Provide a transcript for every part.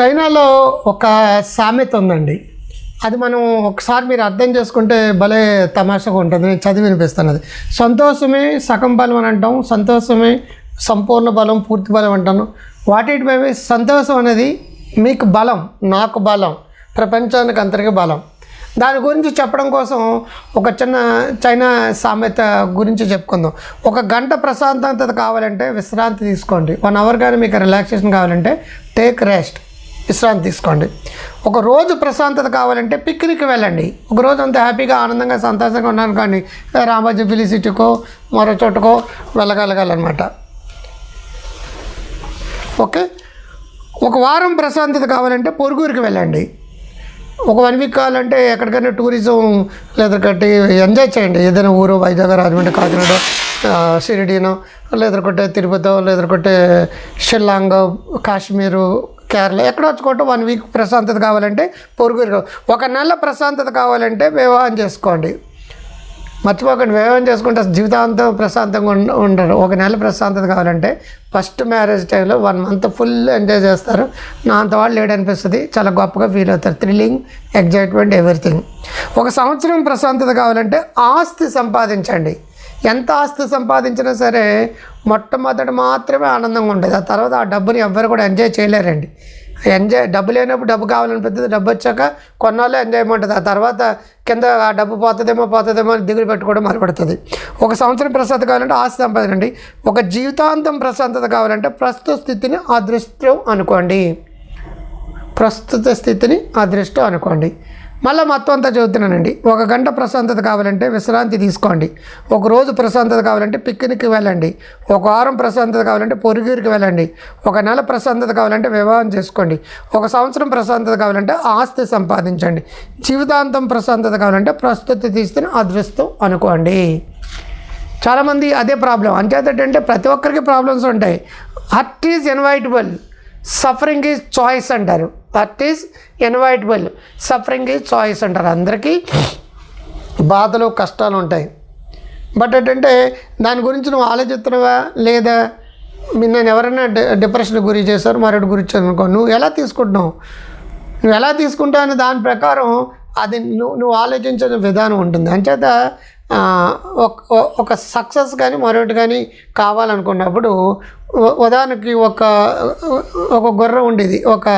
చైనాలో ఒక సామెత ఉందండి. అది మనం ఒకసారి మీరు అర్థం చేసుకుంటే భలే తమాషగా ఉంటుంది. నేను చదివి వినిపిస్తాను అది సంతోషమే సగం బలం అని అంటాం. సంతోషమే సంపూర్ణ బలం పూర్తి బలం అంటాను. వాటిపై సంతోషం అనేది మీకు బలం నాకు బలం ప్రపంచానికి అందరికీ బలం. దాని గురించి చెప్పడం కోసం ఒక చిన్న చైనా సామెత గురించి చెప్పుకుందాం. ఒక గంట ప్రశాంతత కావాలంటే విశ్రాంతి తీసుకోండి. వన్ అవర్ కానీ మీకు రిలాక్సేషన్ కావాలంటే టేక్ రెస్ట్. విశ్రాంతి తీసుకోండి. ఒక రోజు ప్రశాంతత కావాలంటే పిక్నిక్ వెళ్ళండి. ఒక రోజు అంత హ్యాపీగా ఆనందంగా సంతోషంగా ఉన్నాను కానీ రామోజీ ఫిలిసిటీకో మరో చోటుకో వెళ్ళగలగాలన్నమాట. ఓకే? ఒక వారం ప్రశాంతత కావాలంటే పొరుగురికి వెళ్ళండి. ఒక వన్ వీక్ కావాలంటే ఎక్కడికైనా టూరిజం లేదంటే ఎంజాయ్ చేయండి. ఏదైనా ఊరు వైజాగ్ రాజమండ్రి కాకినాడ షిరిడీనో షిరిడీనో లేదంటే తిరుపతి లేదంటే షిల్లాంగ్ కాశ్మీరు కేరళ. ఎక్కడ వచ్చుకుంటే వన్ వీక్ ప్రశాంతత కావాలంటే పొరుగురు ఒక నెల ప్రశాంతత కావాలంటే వివాహం చేసుకోండి. మర్చిపోకండి వివాహం చేసుకుంటే జీవితాంతం ప్రశాంతంగా ఉండ ఉండరు. ఒక నెల ప్రశాంతత కావాలంటే ఫస్ట్ మ్యారేజ్ టైంలో వన్ మంత్ ఫుల్ ఎంజాయ్ చేస్తారు. నా అంత వాళ్ళు లేడనిపిస్తుంది. చాలా గొప్పగా ఫీల్ అవుతారు. Thrilling excitement everything. ఒక సంవత్సరం ప్రశాంతత కావాలంటే ఆస్తి సంపాదించండి. ఎంత ఆస్తి సంపాదించినా సరే మొట్టమొదటి మాత్రమే ఆనందంగా ఉంటుంది ఆ తర్వాత ఆ డబ్బుని ఎవ్వరు కూడా ఎంజాయ్ చేయలేరండి. ఎంజాయ్ డబ్బు లేనప్పుడు డబ్బు కావాలనిపిస్తుంది డబ్బు వచ్చాక కొన్నాళ్ళు ఎంజాయ్ ఉంటుంది ఆ తర్వాత కింద ఆ డబ్బు పోతుందేమో పోతుందేమో అని దిగులు పెట్టుకోవడం మొదలుపెడుతుంది. ఒక సంవత్సరం ప్రశాంతత కావాలంటే ఆస్తి సంపాదనండి. ఒక జీవితాంతం ప్రశాంతత కావాలంటే ప్రస్తుత స్థితిని అదృష్టం అనుకోండి. ప్రస్తుత స్థితిని అదృష్టం అనుకోండి. మళ్ళీ మొత్తం అంతా చదువుతున్నానండి. ఒక గంట ప్రశాంతత కావాలంటే విశ్రాంతి తీసుకోండి. ఒక రోజు ప్రశాంతత కావాలంటే పిక్నిక్కి వెళ్ళండి. ఒక వారం ప్రశాంతత కావాలంటే పొరుగురికి వెళ్ళండి. ఒక నెల ప్రశాంతత కావాలంటే వివాహం చేసుకోండి. ఒక సంవత్సరం ప్రశాంతత కావాలంటే ఆస్తి సంపాదించండి. జీవితాంతం ప్రశాంతత కావాలంటే ప్రస్తుత తీసుకుని అదృష్టం అనుకోండి. చాలామంది అదే ప్రాబ్లం. అంచేతంటే ప్రతి ఒక్కరికి ప్రాబ్లమ్స్ ఉంటాయి. Hurt is inevitable suffering is choice అంటారు. That is inevitable suffering is choice అంటారు. అందరికీ బాధలు కష్టాలు ఉంటాయి. బట్ ఏంటంటే దాని గురించి నువ్వు ఆలోచిస్తున్నావా? లేదా నేను ఎవరైనా డిప్రెషన్ గురి చేశారు మరొకటి గురించి అనుకో నువ్వు ఎలా తీసుకుంటున్నావు? నువ్వు ఎలా తీసుకుంటావు అనే దాని ప్రకారం అది నువ్వు నువ్వు ఆలోచించిన విధానం ఉంటుంది. అంచేత ఒక- ఒక సక్సెస్ కానీ మరొకటి కానీ కావాలనుకున్నప్పుడు ఉదాహరణకి ఒక ఒక గుర్రం ఉండేది. ఒక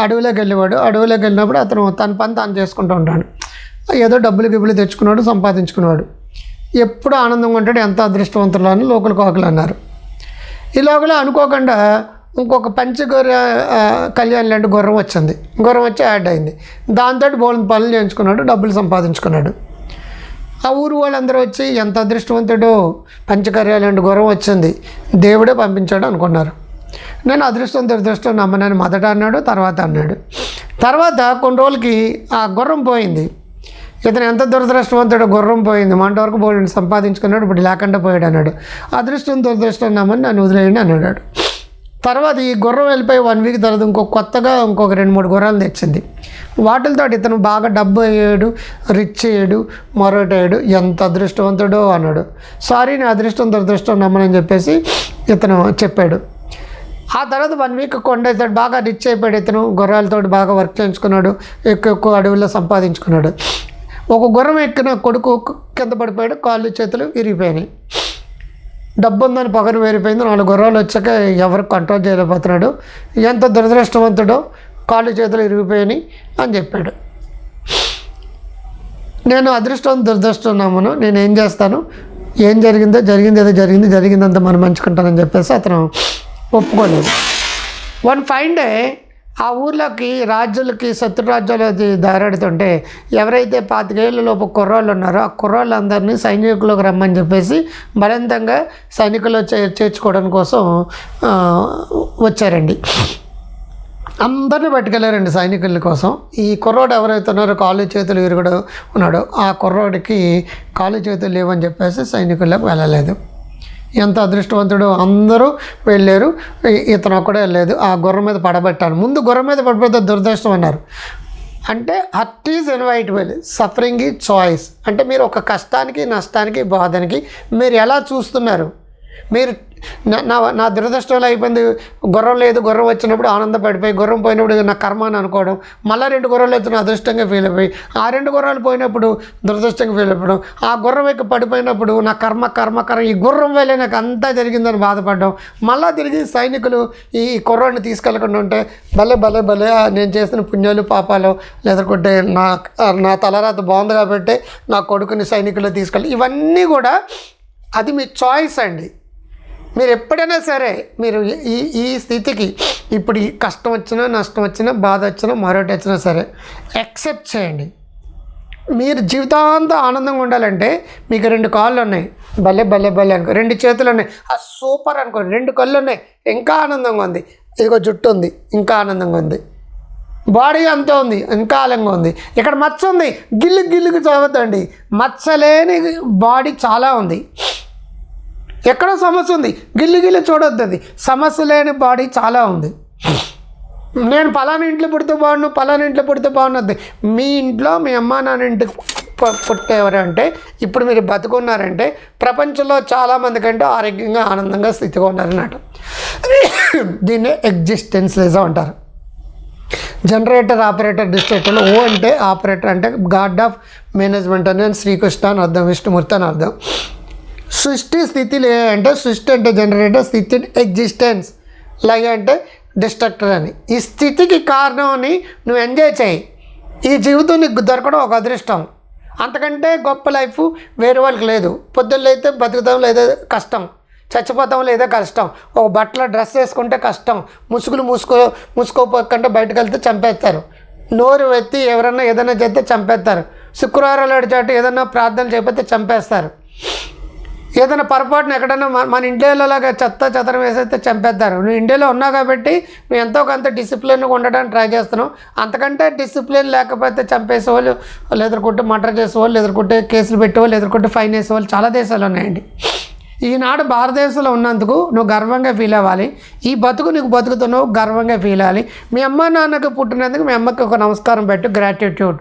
అడవిలోకి వెళ్ళేవాడు. అడవిలోకి వెళ్ళినప్పుడు అతను తన పని తాను చేసుకుంటూ ఉంటాడు. ఏదో డబ్బులు గిబ్బులు తెచ్చుకున్నాడు సంపాదించుకున్నాడు. ఎప్పుడు ఆనందంగా ఉంటాడు ఎంత అదృష్టవంతులు అని లోకల్ కోకలు అన్నారు. ఈ లోకల అనుకోకుండా ఇంకొక పంచగొర్రె కళ్యాణ్ లాంటి గుర్రం వచ్చింది. గుర్రం వచ్చి యాడ్ అయింది. దాంతో బోల్డ్ పనులు చేయించుకున్నాడు డబ్బులు సంపాదించుకున్నాడు. ఆ ఊరు వాళ్ళందరూ వచ్చి ఎంత అదృష్టవంతుడు పంచకర్యాలు లాంటి గుర్రం వచ్చింది దేవుడే పంపించాడు అనుకున్నారు. నేను అదృష్టం దురదృష్టం నమ్మనని మొదట అన్నాడు తర్వాత అన్నాడు. తర్వాత కొన్ని రోజులకి ఆ గుర్రం పోయింది. ఇతను ఎంత దురదృష్టవంతుడు గుర్రం పోయింది. మంట వరకు పోయి సంపాదించుకున్నాడు ఇప్పుడు లేకుండా పోయాడు అన్నాడు. అదృష్టం దురదృష్టం నమ్మని నన్ను వదిలేయండి అన్నాడు. తర్వాత ఈ గుర్రం వెళ్ళిపోయి వన్ వీక్ తర్వాత ఇంకో కొత్తగా ఇంకొక రెండు మూడు గుర్రాలు తెచ్చింది. వాటితో ఇతను బాగా డబ్బు అయ్యాడు రిచ్ అయ్యాడు మరొకటి అయ్యాడు ఎంత అదృష్టవంతుడో అన్నాడు. సారీ నేను అదృష్టం దురదృష్టం నమ్మనని చెప్పేసి ఇతను చెప్పాడు. ఆ తర్వాత వన్ వీక్ కొండేసాడు బాగా రిచ్ అయిపోయాడు ఇతను గుర్రాలతో బాగా వర్క్ చేయించుకున్నాడు ఎక్కువ ఎక్కువ అడవుల్లో సంపాదించుకున్నాడు. ఒక గుర్రం ఎక్కిన కొడుకు కింద పడిపోయాడు కాళ్ళు చేతులు విరిగిపోయినాయి. డబ్బు ఉందని పగను వేరిపోయింది. నాలుగు గుర్రాలు వచ్చాక ఎవరు కంట్రోల్ చేయలేకపోతున్నాడు. ఎంత దురదృష్టవంతుడో కాళ్ళు చేతులు ఇరిగిపోయాయి అని చెప్పాడు. నేను అదృష్టం దురదృష్టం నమ్మను నేను ఏం చేస్తాను? ఏం జరిగిందో జరిగింది ఏదో జరిగింది జరిగిందంతా మనం మంచుకుంటానని చెప్పేసి అతను ఒప్పుకోలేదు. వన్ ఫైన్ డే ఆ ఊర్లోకి రాజులకి శత్రురాజ్యాలకి దారాడుతుంటే ఎవరైతే పాతికేళ్ళలోపు కుర్రాళ్ళు ఉన్నారో ఆ కుర్రాళ్ళందరినీ సైనికులకు రమ్మని చెప్పేసి బలవంతంగా సైనికులు చే చేర్చుకోవడం కోసం వచ్చారండి. అందరిని పట్టుకెళ్ళారండి సైనికుల కోసం. ఈ కుర్రోడు ఎవరైతే ఉన్నారో కాళ్ళు చేతులు విరుగుడు ఉన్నాడో ఆ కుర్రోడికి కాళ్ళు చేతులు లేవని చెప్పేసి సైనికులకు వెళ్ళలేదు. ఎంత అదృష్టవంతుడు అందరూ వెళ్ళారు. ఇతను ఒక్కడే వెళ్ళలేదు ఆ గుర్రం మీద పడబెట్టాను ముందు గుర్రం మీద పడిపోతే దురదృష్టం అన్నారు. అంటే hurt is inevitable suffering is choice. అంటే మీరు ఒక కష్టానికి నష్టానికి బాధనికి మీరు ఎలా చూస్తున్నారు? మీరు నా నా దురదృష్టంలో అయిపోయింది. గుర్రం లేదు గుర్రం వచ్చినప్పుడు ఆనందపడిపోయి గుర్రం పోయినప్పుడు నా కర్మ అని అనుకోవడం మళ్ళీ రెండు గుర్రాలు ఎత్తున అదృష్టంగా ఫీల్ అయిపోయి ఆ రెండు గుర్రాలు పోయినప్పుడు దురదృష్టంగా ఫీల్ అయిపోవడం ఆ గుర్రం ఎక్కి పడిపోయినప్పుడు నా కర్మ కర్మ కర్మ ఈ గుర్రం వేలే నాకు అంతా జరిగిందని బాధపడడం. మళ్ళీ తిరిగి సైనికులు ఈ కుర్రాన్ని తీసుకెళ్ళకుండా ఉంటే భలే భలే భలే నేను చేసిన పుణ్యాలు పాపాలు లేదంటే నా నా తలరాత బాగుంది కాబట్టి నా కొడుకుని సైనికులు తీసుకెళ్ళి ఇవన్నీ కూడా అది మీ చాయిస్ అండి. మీరు ఎప్పుడైనా సరే మీరు ఈ ఈ స్థితికి ఇప్పుడు ఈ కష్టం వచ్చినా నష్టం వచ్చినా బాధ వచ్చినా మరొకటి వచ్చినా సరే యాక్సెప్ట్ చేయండి. మీరు జీవితాంతం ఆనందంగా ఉండాలంటే మీకు రెండు కాళ్ళు ఉన్నాయి. భలే భలే భలే అనుకో. రెండు చేతులు ఉన్నాయి. ఆ సూపర్ అనుకోండి రెండు కళ్ళు ఉన్నాయి. ఇంకా ఆనందంగా ఉంది. ఇదిగో జుట్టు ఉంది. ఇంకా ఆనందంగా ఉంది. బాడీ అంతా ఉంది. ఇంకా ఆలంగా ఉంది. ఇక్కడ మచ్చ ఉంది. గిల్లు గిల్లుకి చదవద్దండి మచ్చలేని బాడీ చాలా ఉంది. ఎక్కడో సమస్య ఉంది. గిల్లి గిల్లి చూడొద్దు అది సమస్య లేని బాడీ చాలా ఉంది. నేను పలానా ఇంట్లో పుడితే బాగున్నా పలానా ఇంట్లో పుడితే బాగున్నది మీ ఇంట్లో మీ అమ్మ నాన్న ఇంటికి పు- పుట్టేవారు అంటే ఇప్పుడు మీరు బతుకున్నారంటే ప్రపంచంలో చాలామంది కంటే ఆరోగ్యంగా ఆనందంగా స్థితిగా ఉన్నారన్నమాట. దీన్ని ఎగ్జిస్టెన్స్లిజం అంటారు. జనరేటర్ ఆపరేటర్ డిస్ట్రిక్ట్లో ఓ అంటే ఆపరేటర్ అంటే గాడ్ ఆఫ్ మేనేజ్మెంట్ అని శ్రీకృష్ణ అని అర్థం విష్ణుమూర్తి అని అర్థం. సృష్టి స్థితిలో ఏ అంటే సృష్టి అంటే జనరేటర్ స్థితి ఎగ్జిస్టెన్స్ లయ అంటే డిస్ట్రక్టర్ అని. ఈ స్థితికి కారణం అని నువ్వు ఎంజాయ్ చేయి. ఈ జీవితం నీకు దొరకడం ఒక అదృష్టం. అంతకంటే గొప్ప లైఫ్ వేరే వాళ్ళకి లేదు. పొద్దున్న అయితే బతుకుతాం లేదా కష్టం. చచ్చిపోతాం లేదా కష్టం. ఒక బట్టల డ్రెస్ వేసుకుంటే కష్టం. ముసుగులు మూసుకో మూసుకోపోకుండా బయటకు వెళ్తే చంపేస్తారు. నోరు ఎత్తి ఎవరన్నా ఏదైనా చేస్తే చంపేస్తారు. శుక్రవారాలు అడిచాటు ఏదైనా ప్రార్థన చేయకపోతే చంపేస్తారు. ఏదైనా పొరపాటున ఎక్కడైనా మన ఇండియాలోలాగా చెత్త చెత్తరం వేసేస్తే చంపేస్తారు. నువ్వు ఇండియాలో ఉన్నావు కాబట్టి నువ్వు ఎంతో కొంత డిసిప్లిన్గా ఉండడానికి ట్రై చేస్తున్నావు. అంతకంటే డిసిప్లిన్ లేకపోతే చంపేసే వాళ్ళు ఎదుర్కొంటే మర్డర్ చేసేవాళ్ళు ఎదుర్కొంటే కేసులు పెట్టేవాళ్ళు ఎదుర్కొంటే ఫైన్ వేసేవాళ్ళు చాలా దేశాలు ఉన్నాయండి. ఈనాడు భారతదేశంలో ఉన్నందుకు నువ్వు గర్వంగా ఫీల్ అవ్వాలి. ఈ బతుకు నీకు బతుకుతున్నావు గర్వంగా ఫీల్ అవ్వాలి. మీ అమ్మ నాన్నకు పుట్టినందుకు మీ అమ్మకి ఒక నమస్కారం పెట్టు గ్రాటిట్యూడ్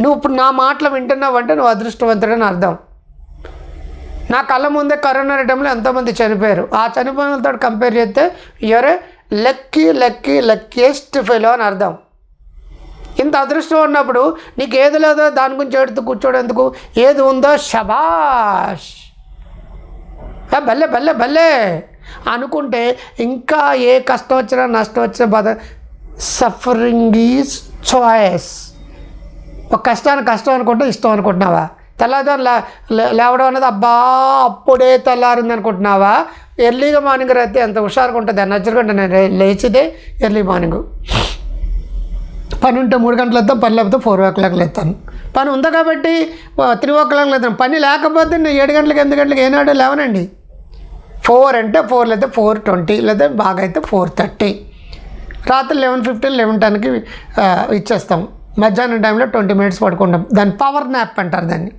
నువ్వు ఇప్పుడు నా మాటలు వింటున్నావు అంటే నువ్వు అదృష్టవంతుడని అర్థం. నా కళ్ళ ముందే కరోనా టైంలో ఎంతోమంది చనిపోయారు. ఆ చనిపోయిన కంపేర్ చేస్తే ఎవరే లక్కీ లక్కీ లక్కీయెస్ట్ ఫెలో అని అర్థం. ఇంత అదృష్టం ఉన్నప్పుడు నీకు ఏది లేదో దాని గురించి ఎడుతూ కూర్చోడేందుకు ఏది ఉందో శభాష్. ఏ భలే భలే భలే. అనుకుంటే ఇంకా ఏ కష్టం వచ్చినా నష్టం వచ్చినా బాధ. సఫరింగ్ ఈజ్ చాయిస్ ఒక కష్టాన్ని కష్టం అనుకుంటే ఇష్టం అనుకుంటున్నావా? తెల్లవారు లే లేవడం అనేది అబ్బా అప్పుడే తెల్లారింది అనుకుంటున్నావా? ఎర్లీగా మార్నింగ్ అయితే ఎంత హుషారుగా ఉంటుంది నచ్చరుగా నేను లేచిదే ఎర్లీ మార్నింగ్ పని ఉంటే మూడు గంటలు ఎత్తాను పని లేకపోతే ఫోర్ ఓ క్లాక్ లేస్తాను పని ఉంది కాబట్టి త్రీ ఓ క్లాక్ లేస్తాను పని లేకపోతే నేను ఏడు గంటలకు ఎనిమిది గంటలకు ఏనాడు లేవనండి? ఫోర్ అంటే ఫోర్ లేదా ఫోర్ ట్వంటీ లేదా బాగా అయితే ఫోర్ థర్టీ రాత్రి లెవెన్ ఫిఫ్టీన్ లెవెన్ టెన్కి ఇచ్చేస్తాం. మధ్యాహ్నం టైంలో ట్వంటీ మినిట్స్ పడుకుంటాం. దాన్ని పవర్ నాప్ అంటారు దాన్ని.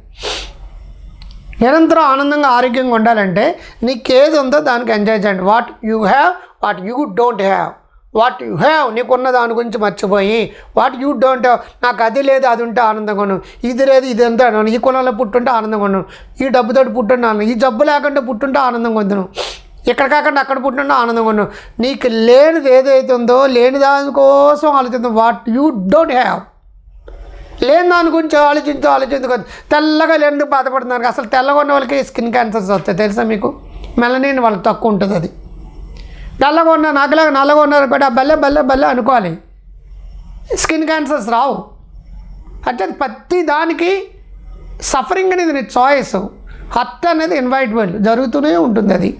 నిరంతరం ఆనందంగా ఆరోగ్యంగా ఉండాలంటే నీకు ఏది ఉందో దానికి ఎంజాయ్ చేయండి. What you have what you don't have what you have నీకున్న దాని గురించి మర్చిపోయి వాట్ యూ డోంట్ హ్యావ్ నాకు అది లేదు అది ఉంటే ఆనందంగా ఉన్నాను ఇది లేదు ఇది ఎంత ఈ కులంలో పుట్టుంటే ఆనందంగా ఉన్నాను ఈ డబ్బుతో పుట్టుంటే ఈ జబ్బు లేకుండా పుట్టుంటే ఆనందంగా ఉన్నాను ఇక్కడ కాకుండా అక్కడ పుట్టుంటే ఆనందంగా ఉన్నాను నీకు లేనిది ఏదైతే ఉందో లేని దానికోసం ఆలోచిద్దాం. వాట్ యూ డోంట్ హ్యావ్ లేని దాని గురించి ఆలోచించు ఆలోచించు తెల్లగా లేనిందుకు బాధపడుతున్నారు. అసలు తెల్లగా ఉన్న వాళ్ళకి స్కిన్ క్యాన్సర్స్ వస్తాయి తెలుసా మీకు? మెలనిన్ వాళ్ళకి తక్కువ ఉంటుంది అది. నల్లగా ఉన్న నగలగా నల్లగా ఉన్నారు కూడా బల్లె బల్లె బల్లె అనుకోవాలి. స్కిన్ క్యాన్సర్స్ రావు. అంటే ప్రతి దానికి సఫరింగ్ అనేది నీ చాయిస్ హర్ట్ అనేది ఇన్వైటబుల్ జరుగుతూనే ఉంటుంది అది.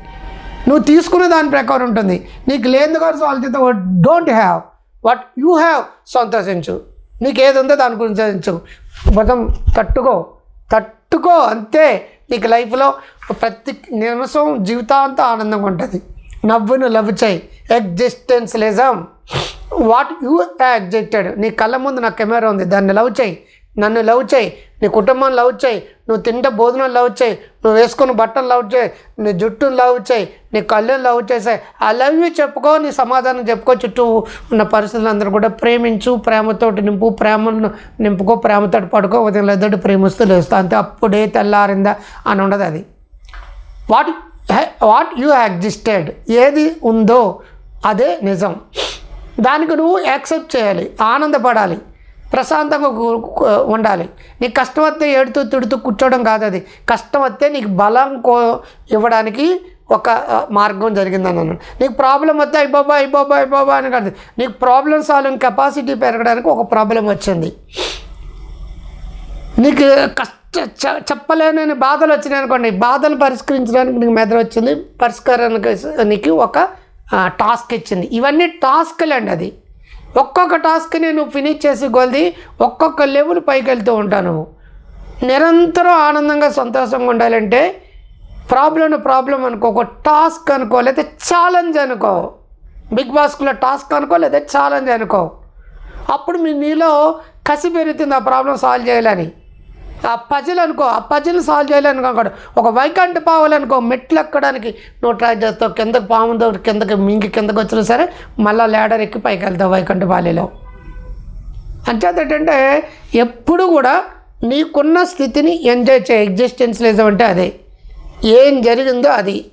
నువ్వు తీసుకునే దాని ప్రకారం ఉంటుంది. నీకు లేని కోసం ఆలోచిస్తే don't have what you have సంతోషించు. నీకు ఏది ఉందో దాని గురించి సంతోషించు మొత్తం తట్టుకో. తట్టుకో అంతే. నీకు లైఫ్లో ప్రతి నిమిషం జీవితాంతం ఆనందంగా ఉంటుంది. నవ్వును లవ్ చేయి. ఎగ్జిస్టెన్స్ లేజం వాట్ యూ ఎగ్జిస్టెడ్ నీ కళ్ళ ముందు నా కెమెరా ఉంది. దాన్ని లవ్ చేయి. నన్ను లవ్ చేయి. నీ కుటుంబం లవ్ చేయి. నువ్వు తింటే భోజనం లవ్ చేయి. నువ్వు వేసుకున్న బట్టలు లవ్ చేయి. నీ జుట్టును లవ్ చేయి. నీ కళ్ళని లవ్ చేసాయి ఆ లవ్ యూ చెప్పుకో నీ సమాధానం చెప్పుకో చుట్టూ ఉన్న పరిస్థితులందరూ కూడా ప్రేమించు ప్రేమతోటి నింపు ప్రేమను నింపుకో ప్రేమతోటి పడుకో ఉదయం లేదోటి ప్రేమిస్తూ లేస్తా అంతే. అప్పుడే తెల్లారిందా అని ఉండదు అది. వాట్ వాట్ యు ఎగ్జిస్టెడ్ ఏది ఉందో అదే నిజం. దానికి నువ్వు యాక్సెప్ట్ చేయాలి ఆనందపడాలి ప్రశాంతంగా ఉండాలి. నీకు కష్టం వస్తే ఏడుతూ తిడుతూ కూర్చోవడం కాదు అది. కష్టం వస్తే నీకు బలం కో ఇవ్వడానికి ఒక మార్గం జరిగిందని అన్నాను నీకు ప్రాబ్లం వస్తే అయిపోబా అయిపోబా అయిపోబా అని కాదు. నీకు ప్రాబ్లం సాల్వింగ్ కెపాసిటీ పెరగడానికి ఒక ప్రాబ్లం వచ్చింది. నీకు కష్ట చ- చెప్పలేనని బాధలు వచ్చినాయి అనుకోండి. బాధలు పరిష్కరించడానికి నీకు మెదడు వచ్చింది. పరిష్కారానికి నీకు ఒక టాస్క్ ఇచ్చింది. ఇవన్నీ టాస్క్లు అండి అది. ఒక్కొక్క టాస్క్ నువ్వు ఫినిష్ చేసి కొలిది ఒక్కొక్క లెవెల్ పైకి వెళ్తూ ఉంటాను నిరంతరం ఆనందంగా సంతోషంగా ఉండాలంటే ప్రాబ్లమ్ ప్రాబ్లం అనుకో ఒక టాస్క్ అనుకో లేదా ఛాలెంజ్ అనుకో. బిగ్ బాస్కులో టాస్క్ అనుకో లేదా ఛాలెంజ్ అనుకో. అప్పుడు మీ నీలో కసి పెరుగుతుంది ఆ ప్రాబ్లం సాల్వ్ చేయాలని. ఆ పజిల్ అనుకో ఆ పజిల్ సాల్వ్ చేయాలని అనుకోడు. ఒక వైకంఠ పావాలనుకో మెట్లు ఎక్కడానికి నువ్వు ట్రై చేస్తావు కిందకి పాముందో కిందకి మింగి కిందకి వచ్చినా సరే మళ్ళీ లేడర్ ఎక్కి పైకి వెళ్తావు వైకంఠ పాలిలో అంచేత ఎప్పుడు కూడా నీకున్న స్థితిని ఎంజాయ్ చేయి. ఎగ్జిస్టెన్స్లిజం అంటే అదే. ఏం జరిగిందో అది.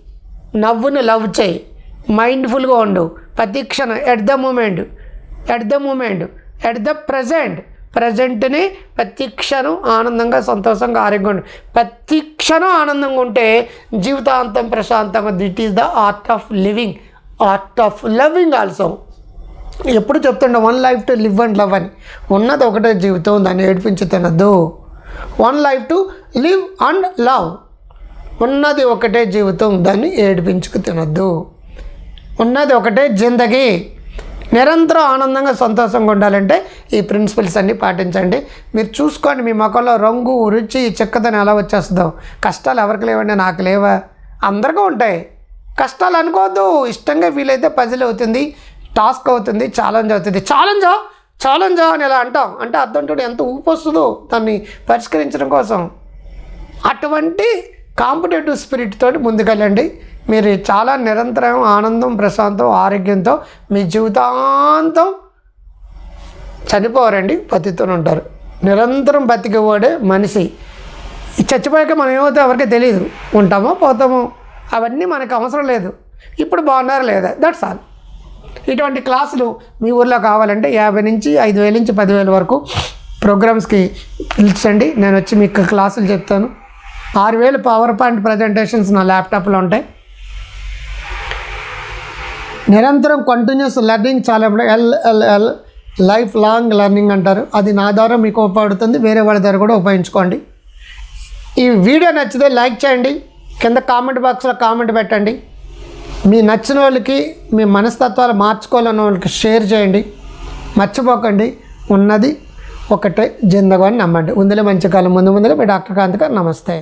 నవ్వును లవ్ చేయి. మైండ్ఫుల్గా ఉండు. ప్రతి క్షణం. At the moment at the moment at the present ప్రజెంట్ని ప్రతి క్షణం ఆనందంగా సంతోషంగా ఆరోగ్యంగా ఉండు. ప్రతి క్షణం ఆనందంగా ఉంటే జీవితాంతం ప్రశాంతంగా that is the art of living art of loving also ఎప్పుడు చెప్తుండే one life to live and love అని. ఉన్నది ఒకటే జీవితం దాన్ని ఏడిపించి తినద్దు one life to live and love ఉన్నది ఒకటే జీవితం దాన్ని ఏడిపించుకు తినొద్దు. ఉన్నది ఒకటే జిందగీ. నిరంతరం ఆనందంగా సంతోషంగా ఉండాలంటే ఈ ప్రిన్సిపల్స్ అన్నీ పాటించండి. మీరు చూసుకోండి మీ ముఖంలో రంగు రుచి చిక్కదని ఎలా వచ్చేస్తుందో. కష్టాలు ఎవరికి లేవండి నాకు లేవా? అందరికీ ఉంటాయి. కష్టాలు అనుకోవద్దు. ఇష్టంగా ఫీల్ అయితే పజిల్ అవుతుంది టాస్క్ అవుతుంది ఛాలెంజ్ అవుతుంది. ఛాలెంజా? ఛాలెంజా అని ఇలా అంటాం? అంటే అర్థం ఎంత ఊపు వస్తుందో దాన్ని పరిష్కరించడం కోసం. అటువంటి కాంపిటేటివ్ స్పిరిట్ తోటి ముందుకెళ్ళండి. మీరు చాలా నిరంతరం ఆనందం ప్రశాంతం ఆరోగ్యంతో మీ జీవితాంతం చనిపోరండి బతితోనే ఉంటారు. నిరంతరం బతికేవాడే మనిషి. చచ్చిపోయాక మనం ఏమవుతాం ఎవరికి తెలియదు ఉంటామో పోతామో అవన్నీ మనకు అవసరం లేదు. ఇప్పుడు బాగున్నారు లేదా? దట్స్ ఆల్ ఇటువంటి క్లాసులు మీ ఊర్లో కావాలంటే యాభై నుంచి ఐదు వేల నుంచి పదివేల వరకు ప్రోగ్రామ్స్కి పిలిచండి. నేను వచ్చి మీకు క్లాసులు చెప్తాను. ఆరు వేలు పవర్ పాయింట్ ప్రజెంటేషన్స్ నా ల్యాప్టాప్లో ఉంటాయి. నిరంతరం కంటిన్యూస్ లెర్నింగ్ చాలా L L L lifelong learning అంటారు. అది నా ద్వారా మీకు ఉపయోగపడుతుంది. వేరే వాళ్ళ ద్వారా కూడా ఉపయోగించుకోండి. ఈ వీడియో నచ్చితే లైక్ చేయండి. కింద కామెంట్ బాక్స్లో కామెంట్ పెట్టండి. మీ నచ్చిన వాళ్ళకి మీ మనస్తత్వాలు మార్చుకోవాలన్న వాళ్ళకి షేర్ చేయండి. మర్చిపోకండి. ఉన్నది ఒకటే జిందగా అని నమ్మండి. ఉందిలే మంచి కాలం. ముందు ముందులే మీ డాక్టర్ కాంత్ గారు నమస్తే.